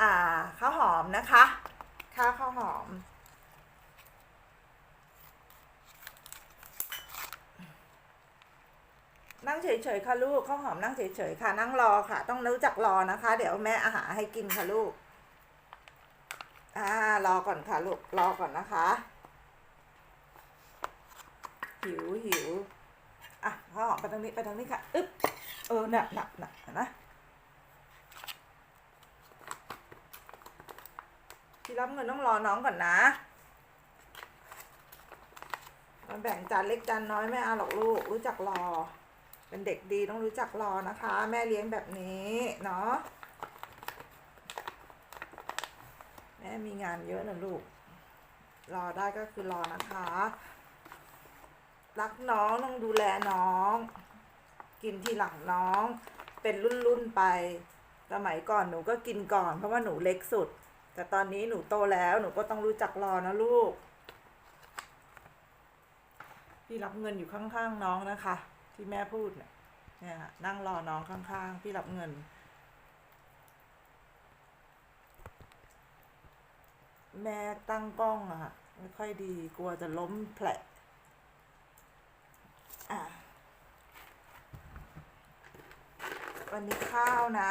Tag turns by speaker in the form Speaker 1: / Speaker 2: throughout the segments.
Speaker 1: อ่าข้าวหอมนะคะข้าวข้าวหอม นั่งเฉยๆค่ะลูกข้าวหอมนั่งเฉยๆค่ะ นั่งรอค่ะ ต้องรู้จักรอนะคะ เดี๋ยวแม่อาหารให้กินค่ะลูกอ่ารอก่อนค่ะลูกรอก่อนนะคะ หิวหิวอะข้าวหอมไปทางนี้ไปทางนี้ค่ะอึ๊บเออหนักหนักหนักนะ รับเงินต้องรอน้องก่อนนะมาแบ่งจานเล็กจานน้อยไม่เอาหรอกลูก รู้จักรอ เป็นเด็กดีต้องรู้จักรอนะคะ แม่เลี้ยงแบบนี้เนาะแม่มีงานเยอะนะลูก รอได้ก็คือรอนะคะ รักน้องต้องดูแลน้อง กินทีหลังน้อง เป็นรุ่นรุ่นๆไป สมัยก่อนหนูก็กินก่อน เพราะว่าหนูเล็กสุด แต่ตอนนี้หนูโตแล้วหนูก็ต้องรู้จักรอนะลูก พี่รับเงินอยู่ข้างๆน้องนะคะ ที่แม่พูดเนี่ยนี่ค่ะนั่งรอน้องข้างๆ พี่รับเงิน แม่ตั้งกล้องอะค่ะไม่ค่อยดีกลัวจะล้มแผลวันนี้ข้าวนะ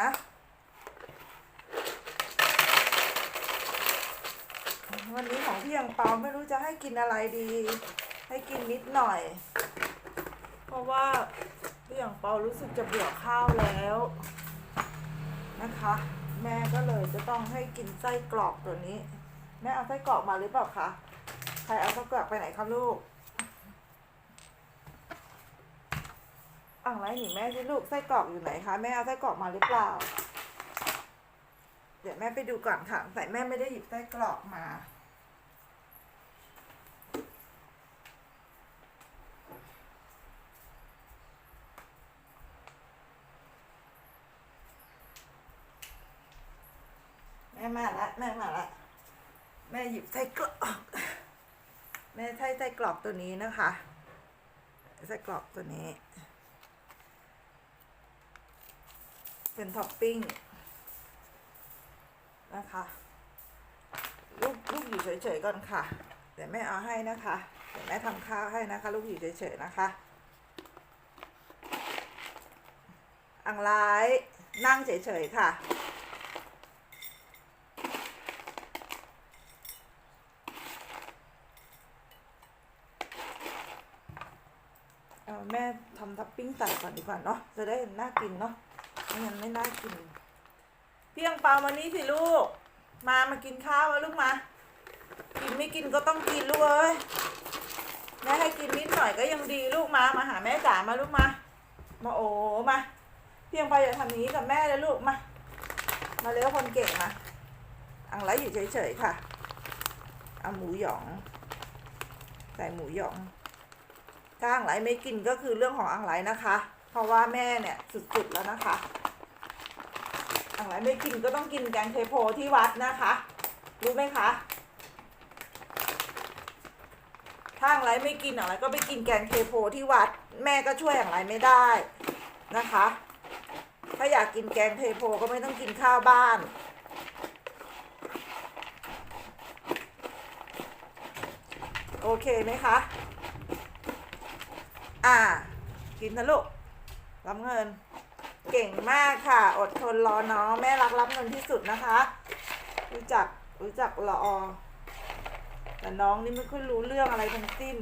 Speaker 1: วันนี้ของพี่ยังเปาไม่รู้จะให้กินอะไรดี ให้กินนิดหน่อย เพราะว่าพี่ยังเปารู้สึกจะเบื่อข้าวแล้วนะคะ แม่ก็เลยจะต้องให้กินไส้กรอกตัวนี้ แม่เอาไส้กรอกมาหรือเปล่าคะใครเอาไส้กรอกไปไหนคะลูกอ่างไรหนีแม่สิลูกไส้กรอกอยู่ไหนคะแม่เอาไส้กรอกมาหรือเปล่า เดี๋ยวแม่ไปดูก่อนค่ะใส่แม่ไม่ได้หยิบไส้กรอกมา แม่มาละแม่มาละแม่หยิบไส้กรอกแม่ใช้ไส้กรอกตัวนี้นะคะไส้กรอกตัวนี้ เป็นท็อปปิ้งนะคะลูกลูกอยู่เฉยๆก่อนค่ะเดี๋ยวแม่เอาให้นะคะเดี๋ยวแม่ทำข้าวให้นะคะ ลูกอยู่เฉยๆนะคะอังไลนั่งเฉยๆค่ะ เอา แม่ทำท็อปปิ้งใส่ก่อนดีกว่าเนาะจะได้น่ากินเนาะไม่งั้นไม่น่ากินเพียงเปามานี่สิลูก มามากินข้าวลูกมา กินไม่กินก็ต้องกินลูกเอ้ยแม่ให้กินนิดหน่อยก็ยังดีลูกมามาหาแม่จ๋ามาลูกมา มาโอ้มา เพียงเปาอย่าทำนี้กับแม่เลยลูกมา มาเร็วคนเก่งมาอังไรอยู่เฉยๆค่ะเอาหมูหยอง ใส่หมูหยอง ถ้าอังไหลไม่กินก็คือเรื่องของอังไหลนะคะ เพราะว่าแม่เนี่ยสุดๆแล้วนะคะอังไหลไม่กินก็ต้องกินแกงเทโพที่วัดนะคะ รู้ไหมคะถ้าอังไหลไม่กินอังไหลก็ไปกินแกงเทโพที่วัด แม่ก็ช่วยอังไหลไม่ได้นะคะ ถ้าอยากกินแกงเทโพก็ไม่ต้องกินข้าวบ้านโอเคไหมคะ อ่า กินนะลูกรับเงิน เก่งมากค่ะ อดทนรอน้องแม่รักรับเงินที่สุดนะคะ รู้จักรู้จักรอแต่น้องนี่ไม่ค่อยรู้เรื่องอะไรทั้งสิ้น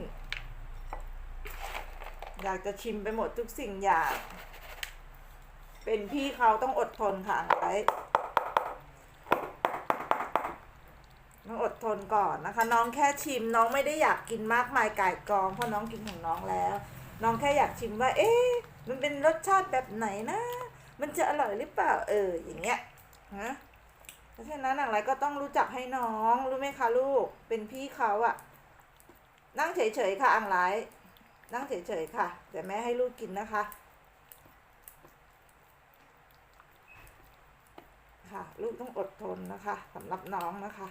Speaker 1: อยากจะชิมไปหมดทุกสิ่งอย่าง เป็นพี่เขาต้องอดทนค่ะไว้ต้องอดทนก่อนนะคะ น้องแค่ชิมน้องไม่ได้อยากกินมากมายไก่กองเพราะน้องกินของน้องแล้ว น้องแค่อยากชิมว่า เอ๊ะมันเป็นรสชาติแบบไหนนะ มันจะอร่อยหรือเปล่า เออ อย่างเงี้ยฮะเพราะฉะนั้นอะไรก็ต้องรู้จักให้น้องรู้ไหมคะลูก เป็นพี่เขาอะนั่งเฉยๆค่ะอังไลนั่งเฉยๆค่ะเดี๋ยวแม่ให้ลูกกินนะคะ ค่ะ ลูกต้องอดทนนะคะสำหรับน้องนะคะ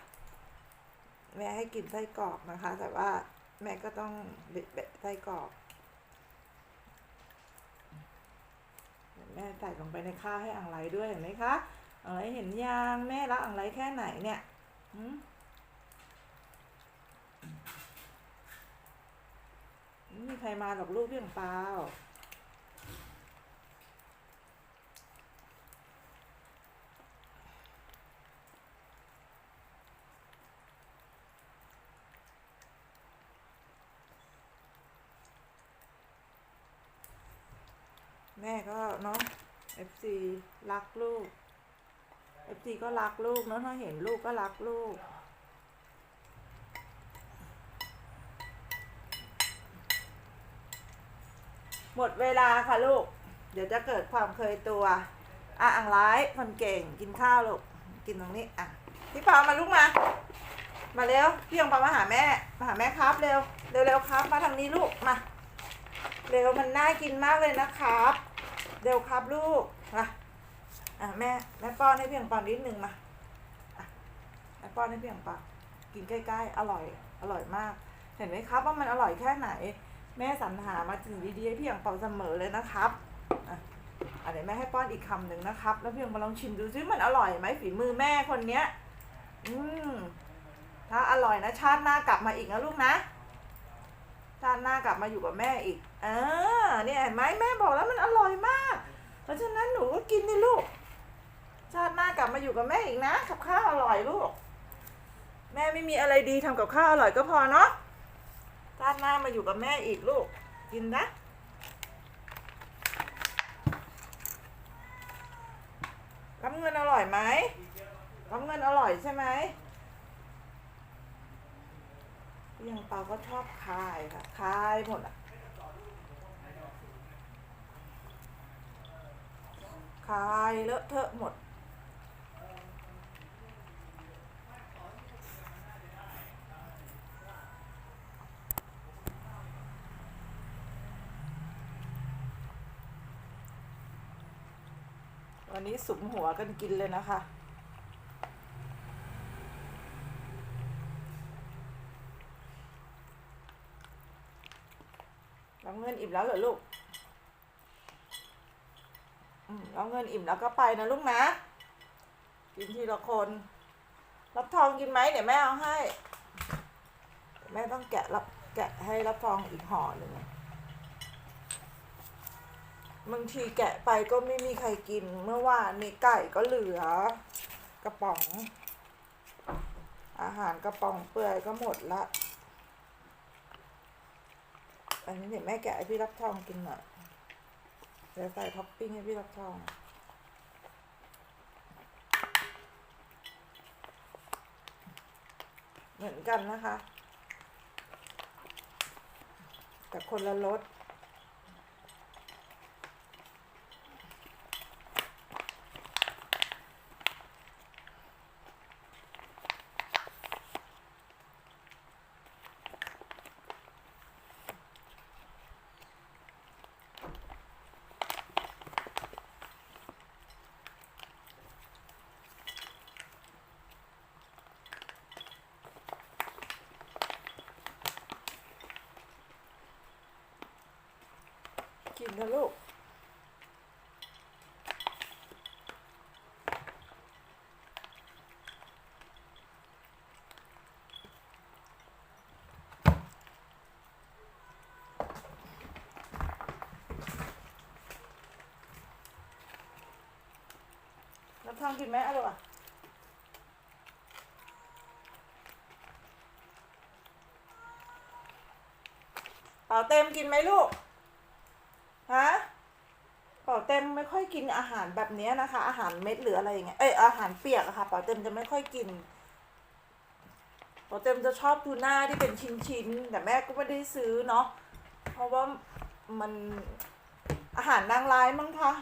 Speaker 1: แม่ให้กินไส้กรอกนะคะ แต่ว่าแม่ก็ต้องเบ็ดไส้กรอก แม่ใส่ลงไปในข้าวให้อังไลด้วยเห็นไหมคะอังไลเห็นยางแม่รักอังไลแค่ไหนเนี่ยมไม่มีใครมาหรอกลูกพี่ของเปล่า ม่ก็เนาะ FC รักลูก FC ก็รักลูกเนาะถ้าเห็นลูกก็รักลูก หมดเวลาค่ะลูก เดี๋ยวจะเกิดความเคยตัว อะอังร้ายคนเก่งกินข้าวลูก กินตรงนี้อะพี่ปามาลูกมา มาเร็วพี่ยังปามาหาแม่ มาหาแม่ครับเร็ว เร็วเร็วครับ มาทางนี้ลูก มา เร็วมันน่ากินมากเลยนะครับ เร็วครับลูกมาอะแม่แม่ป้อนให้เพียงปานิดนึงมาอะแม่ป้อนให้เพียงปากินใกล้ๆ อร่อย อร่อยมาก เห็นไหมครับว่ามันอร่อยแค่ไหน แม่สรรหามาถึงดีๆให้พี่อย่างเปาเสมอเลยนะครับอะอะเดี๋ยวแม่ให้ป้อนอีกคำหนึ่งนะครับ แล้วพี่อย่างมาลองชิมดูซิมันอร่อยไหมฝีมือแม่คนเนี้ย อืมถ้าอร่อยนะชาติหน้ากลับมาอีกนะลูกนะาติหน้ากลับมาอยู่กับแม่อีกเออเนี่ยเห็นไหมแม่บอกแล้วมันอร่อยมาก เพราะฉะนั้นหนูก็กินนี่ลูก ชาติหน้ากลับมาอยู่กับแม่อีกนะกับข้าวอร่อยลูก แม่ไม่มีอะไรดีทำกับข้าวอร่อยก็พอเนาะ ชาติหน้ามาอยู่กับแม่อีกลูก กินนะรับเงินอร่อยไหมรับเงินอร่อยใช่ไหม ยังเปาก็ชอบคายค่ะ คายหมดอะ คายเลอะเทอะหมด วันนี้สุมหัวกันกินเลยนะคะ รับเงิน อิ่มแล้วเหรอลูกอืมรับเงินอิ่มแล้วก็ไปนะลูกนะ กินทีละคน รับทองกินไหมเดี๋ยวแม่เอาให้ แม่ต้องแกะรับแกะให้รับทองอีกห่อหนึ่งบางทีแกะไปก็ไม่มีใครกิน เมื่อวานนี้ไก่ก็เหลือ กระป๋อง อาหารกระป๋องเปื่อยก็หมดละ อันนี้เดี๋ยวแม่แกะให้พี่รับทองกินหน่อยเดี๋ยวใส่ท็อปปิ้งให้พี่รับทองเหมือนกันนะคะ แต่คนละรส กินนะลูก น้ำทองกินไหมอร่อยอะเป่าเต็มกินไหมลูก ฮะเป่าเต็มไม่ค่อยกินอาหารแบบนี้นะคะ อาหารเม็ดหรืออะไรอย่างเงี้ยเอ้ยอาหารเปียกอะค่ะเป่าเต็มจะไม่ค่อยกินเป่าเต็มจะชอบทูน่าที่เป็นชิ้นๆแต่แม่ก็ไม่ได้ซื้อเนาะเพราะว่ามันอาหารนางร้ายมั้งคะ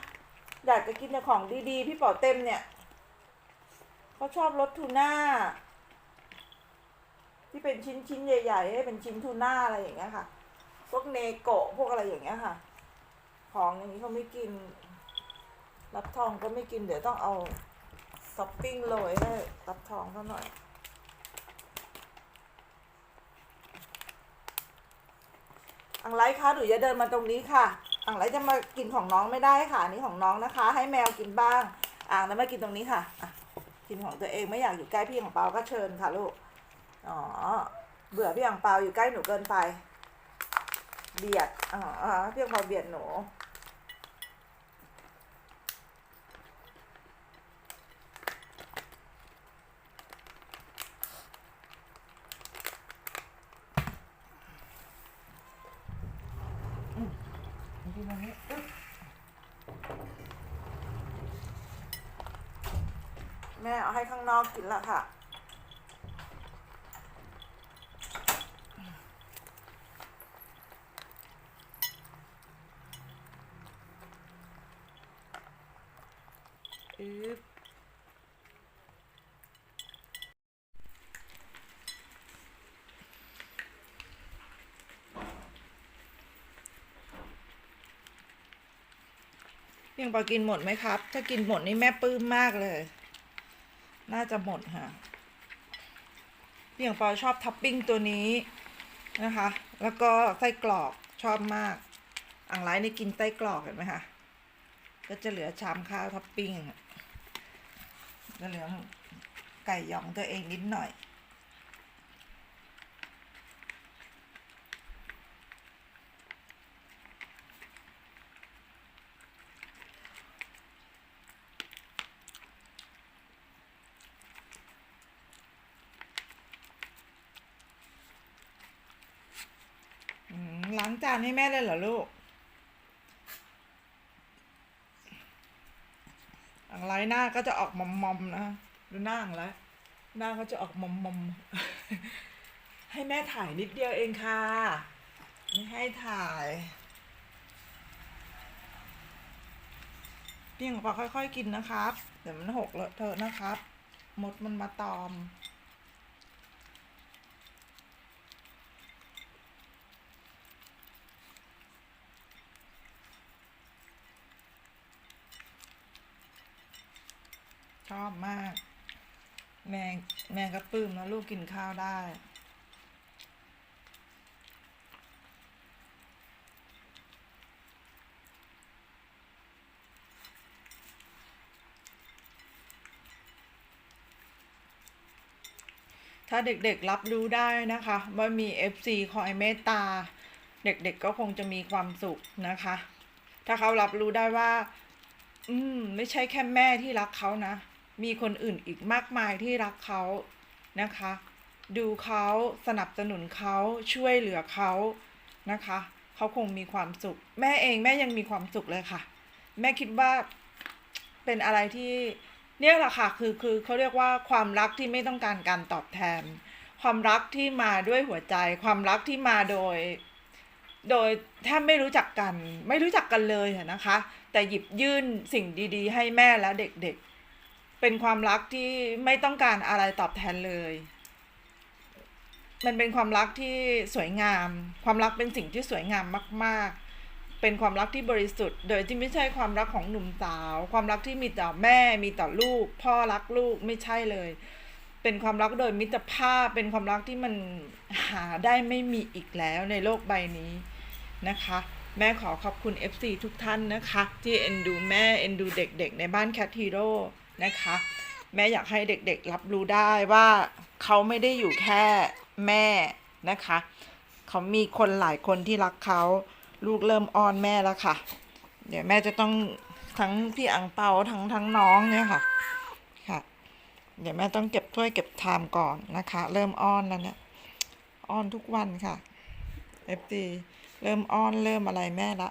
Speaker 1: อยากจะกินแต่ของดีๆ พี่เป่าเต็มเนี่ยเขาชอบรสทูน่าที่เป็นชิ้นๆใหญ่ๆให้เป็นชิ้นทูน่าอะไรอย่างเงี้ยค่ะ พวกเนโกะพวกอะไรอย่างเงี้ยค่ะ ของอย่างนี้เขาไม่กิน รับทองก็ไม่กิน เดี๋ยวต้องเอาท็อปปิ้งโรยให้รับทองเขาหน่อยอังไลคะหนูจะเดินมาตรงนี้ค่ะอ่างไรจะมากินของน้องไม่ได้ค่ะอันนี้ของน้องนะคะ ให้แมวกินบ้าง อ่างแล้วมากินตรงนี้ค่ะอะ กินของตัวเองไม่อยากอยู่ใกล้พี่ของเปาก็เชิญค่ะลูกอ๋อเบื่อพี่ของเปาอยู่ใกล้หนูเกินไป เบียดอ๋อพี่ของเปาเบียดหนู ตรงนี้อึ๊บแม่เอาให้ข้างนอกกินละค่ะ อึ๊บเพียงปอกินหมดไหมครับ ถ้ากินหมดนี่แม่ปลื้มมากเลย น่าจะหมดค่ะเพียงปอชอบท็อปปิ้งตัวนี้นะคะ แล้วก็ไส้กรอกชอบมาก อ่างไร้นี่กินไส้กรอกเห็นไหมคะ ก็จะเหลือชามข้าวท็อปปิ้งอะจะเหลือไก่ยองตัวเองนิดหน่อย อืมล้างจานให้แม่เลยเหรอลูกอ่างไรหน้าก็จะออกมอมมอมนะดูหน้าอ่างไรหน้าก็จะออกมอมมอมให้แม่ถ่ายนิดเดียวเองค่ะ ไม่ให้ถ่ายเพี่ของปอค่อยๆกินนะครับ เดี๋ยวมันหกเลอะเทอะนะครับ มดมันมาตอม ชอบมาก แม่แม่ก็ปลื้มนะลูกกินข้าวได้ ถ้าเด็กๆรับรู้ได้นะคะว่ามี FC คอยเมตตา เด็กๆก็คงจะมีความสุขนะคะ ถ้าเขารับรู้ได้ว่า อืม ไม่ใช่แค่แม่ที่รักเขานะ มีคนอื่นอีกมากมายที่รักเขานะคะ ดูเขาสนับสนุนเขาช่วยเหลือเขานะคะเขาคงมีความสุข แม่เองแม่ยังมีความสุขเลยค่ะ แม่คิดว่าเป็นอะไรที่เนี่ยแหละค่ะคือคือเขาเรียกว่าความรักที่ไม่ต้องการการตอบแทน ความรักที่มาด้วยหัวใจ ความรักที่มาโดย โดยแทบไม่รู้จักกัน ไม่รู้จักกันเลยนะคะ แต่หยิบยื่นสิ่งดี ๆ ให้แม่และเด็กๆ เป็นความรักที่ไม่ต้องการอะไรตอบแทนเลย มันเป็นความรักที่สวยงาม ความรักเป็นสิ่งที่สวยงามมาก ๆ เป็นความรักที่บริสุทธิ์ โดยที่ไม่ใช่ความรักของหนุ่มสาว ความรักที่มีต่อแม่ มีต่อลูก พ่อรักลูกไม่ใช่เลย เป็นความรักโดยมิตรภาพ เป็นความรักที่มันหาได้ไม่มีอีกแล้วในโลกใบนี้นะคะแม่ขอขอบคุณ FC ทุกท่านนะคะ ที่เอ็นดูแม่ เอ็นดูเด็กๆ ในบ้านแคทฮีโร่ นะคะ แม่อยากให้เด็กๆรับรู้ได้ว่าเขาไม่ได้อยู่แค่แม่นะคะ เขามีคนหลายคนที่รักเขาลูกเริ่มอ้อนแม่แล้วค่ะ เดี๋ยวแม่จะต้องทั้งพี่อังเปาทั้งทั้งน้องเนี่ยค่ะค่ะ เดี๋ยวแม่ต้องเก็บถ้วยเก็บชามก่อนนะคะ เริ่มอ้อนแล้วเนี่ยอ้อนทุกวันค่ะ FD เริ่มอ้อนเริ่มอะไรแม่ละ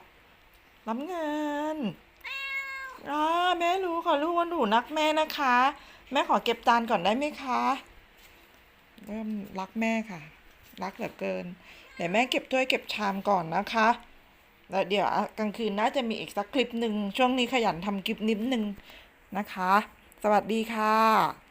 Speaker 1: รับเงิน อ่าแม่รู้ค่ะลูกว่าหนูนักแม่นะคะ แม่ขอเก็บจานก่อนได้ไหมคะ เริ่มรักแม่ค่ะ รักเหลือเกินเดี๋ยวแม่เก็บถ้วยเก็บชามก่อนนะคะแล้วเดี๋ยวกลางคืนน่าจะมีอีกสักคลิปหนึ่งช่วงนี้ขยันทำคลิปนิดนึงนะคะ สวัสดีค่ะ